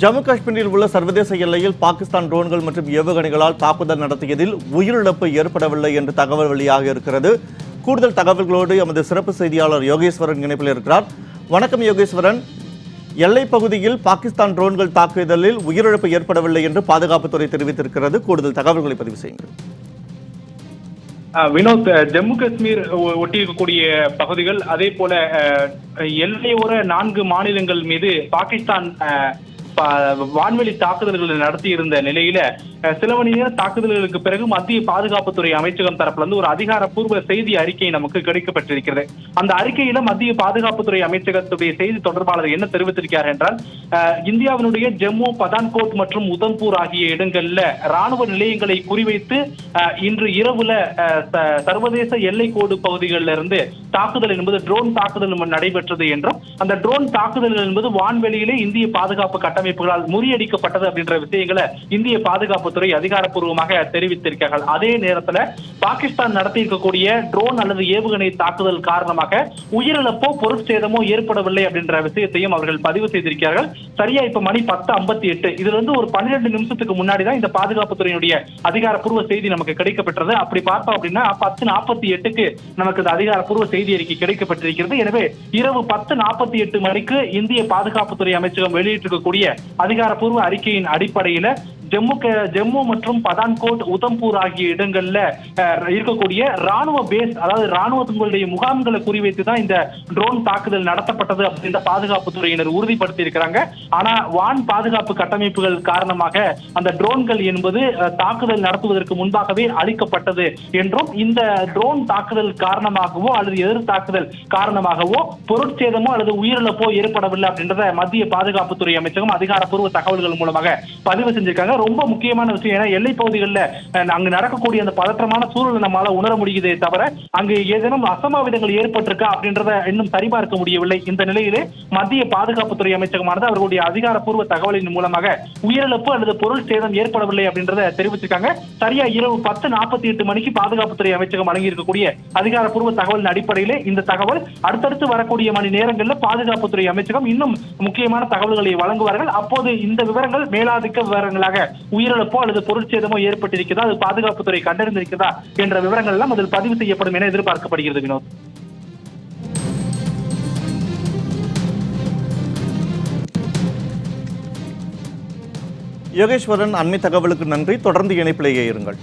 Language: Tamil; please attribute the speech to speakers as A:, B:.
A: ஜம்மு காஷ்மீரில் உள்ள சர்வதேச எல்லையில் பாகிஸ்தான் ட்ரோன்கள் மற்றும் ஏவுகணைகளால் தாக்குதல் நடத்தியதில் உயிரிழப்பு ஏற்படவில்லை என்று தகவல் வெளியாக இருக்கிறது. கூடுதல் தகவல்களோடு எமது சிறப்பு செய்தியாளர் யோகேஸ்வரன் இணைப்பில் இருக்கிறார். வணக்கம் யோகேஸ்வரன். எல்லைப் பகுதியில் பாகிஸ்தான் ட்ரோன்கள் தாக்குதலில் உயிரிழப்பு ஏற்படவில்லை என்று பாதுகாப்புத்துறை தெரிவித்திருக்கிறது. கூடுதல் தகவல்களை பதிவு செய்யுங்கள்.
B: வினோத் ஜம்மு காஷ்மீர் ஒட்டி இருக்கக்கூடிய பகுதிகள் அதே போல எல்லையோர நான்கு மாநிலங்கள் மீது பாகிஸ்தான் வான்வெளி தாக்குதல்கள் நடத்தியிருந்த நிலையில சில மணி நேர தாக்குதல்களுக்கு பிறகு மத்திய பாதுகாப்புத்துறை அமைச்சகம் தரப்புல இருந்து ஒரு அதிகாரப்பூர்வ செய்தி அறிக்கை நமக்கு கிடைக்கப்பட்டிருக்கிறது. அந்த அறிக்கையில மத்திய பாதுகாப்புத்துறை அமைச்சகத்துடைய செய்தி தொடர்பாளர் என்ன தெரிவித்திருக்கிறார் என்றால் இந்தியாவினுடைய ஜம்மு பதான்கோட் மற்றும் உதம்பூர் ஆகிய இடங்கள்ல ராணுவ நிலையங்களை குறிவைத்து இன்று இரவுல சர்வதேச எல்லை கோடு பகுதிகளில் இருந்து தாக்குதல் என்பது ட்ரோன் தாக்குதல் நடைபெற்றது என்றும் அந்த ட்ரோன் தாக்குதல் என்பது வான்வெளியிலே இந்திய பாதுகாப்பு கட்டமைப்பு அமைப்புகளால் முறியடிக்கப்பட்டது அப்படின்ற விஷயங்களை இந்திய பாதுகாப்புத்துறை அதிகாரப்பூர்வமாக தெரிவித்திருக்கிறார்கள். அதே நேரத்தில் பாகிஸ்தான் நடத்தி இருக்கக்கூடிய ட்ரோன் அல்லது ஏவுகணை தாக்குதல் காரணமாக உயிரிழப்போ பொருட்சேதமோ ஏற்படவில்லை அப்படின்ற விஷயத்தையும் அவர்கள் பதிவு செய்திருக்கிறார்கள். சரியா இப்ப மணி பத்து ஐம்பத்தி எட்டு. இதுல இருந்து ஒரு பன்னிரெண்டு நிமிஷத்துக்கு முன்னாடி தான் இந்த பாதுகாப்புத்துறையினுடைய அதிகாரப்பூர்வ செய்தி நமக்கு கிடைக்கப்பெற்றது. அப்படி பார்த்தோம் அப்படின்னா பத்து நாற்பத்தி எட்டுக்கு நமக்கு இந்த அதிகாரப்பூர்வ செய்தி அறிக்கை கிடைக்கப்பட்டிருக்கிறது. எனவே இரவு பத்து நாற்பத்தி எட்டு மணிக்கு இந்திய பாதுகாப்புத்துறை அமைச்சகம் வெளியிட்டிருக்கக்கூடிய அதிகாரப்பூர்வ அறிக்கையின் அடிப்படையில ஜம்மு ஜம்மு மற்றும் பதான்கோட் உதம்பூர் ஆகிய இடங்கள்ல இருக்கக்கூடிய ராணுவ பேஸ் அதாவது ராணுவத்தினுடைய முகாம்களை குறிவைத்து தான் இந்த ட்ரோன் தாக்குதல் நடத்தப்பட்டது அப்படின்ற பாதுகாப்புத்துறையினர் உறுதிப்படுத்தி இருக்கிறாங்க ஆனா வான் பாதுகாப்பு கட்டமைப்புகள் காரணமாக அந்த ட்ரோன்கள் என்பது தாக்குதல் நடத்துவதற்கு முன்பாகவே அழிக்கப்பட்டது என்றும் இந்த ட்ரோன் தாக்குதல் காரணமாகவோ அல்லது எதிர் தாக்குதல் காரணமாகவோ பொருட்சேதமோ அல்லது உயிரிழப்போ ஏற்படவில்லை அப்படின்றத மத்திய பாதுகாப்புத்துறை அமைச்சகம் அதிகாரப்பூர்வ தகவல்கள் மூலமாக பதிவு செஞ்சிருக்காங்க. ரொம்ப முக்கியமான விஷயம். ஏன்னா எல்லை பகுதிகளில் அங்கு நடக்கக்கூடிய அந்த பதற்றமான சூழலை நம்மளால உணர முடியுதே தவிர அங்கு ஏதேனும் அசம்பாவிதங்கள் ஏற்பட்டிருக்கா அப்படின்றத இன்னும் சரிபார்க்க முடியவில்லை. இந்த நிலையிலே மத்திய பாதுகாப்புத்துறை அமைச்சகமானது அவர்களுடைய அதிகாரப்பூர்வ தகவலின் மூலமாக உயிரிழப்பு அல்லது பொருள் சேதம் ஏற்படவில்லை அப்படின்றத தெரிவிச்சிருக்காங்க. சரியா இரவு பத்து நாற்பத்தி எட்டு மணிக்கு பாதுகாப்புத்துறை அமைச்சகம் வழங்கி இருக்கக்கூடிய அதிகாரப்பூர்வ தகவலின் அடிப்படையிலே இந்த தகவல் அடுத்தடுத்து வரக்கூடிய மணி நேரங்களில் பாதுகாப்புத்துறை அமைச்சகம் இன்னும் முக்கியமான தகவல்களை வழங்குவார்கள். அப்போது இந்த விவரங்கள் மேலாதிக்க விவரங்களாக உயிரிழப்போ அல்லது பொருட்சேதமோ ஏற்பட்டிருக்கிறதா அது பாதுகாப்புத்துறை கண்டறிந்திருக்கிறதா என்ற விவரங்கள் எல்லாம் அதில் பதிவு செய்யப்படும் என எதிர்பார்க்கப்படுகிறது வினோத்.
A: யோகேஸ்வரன் அண்மை தகவலுக்கு நன்றி. தொடர்ந்து இணைப்பிலேயே இருங்கள்.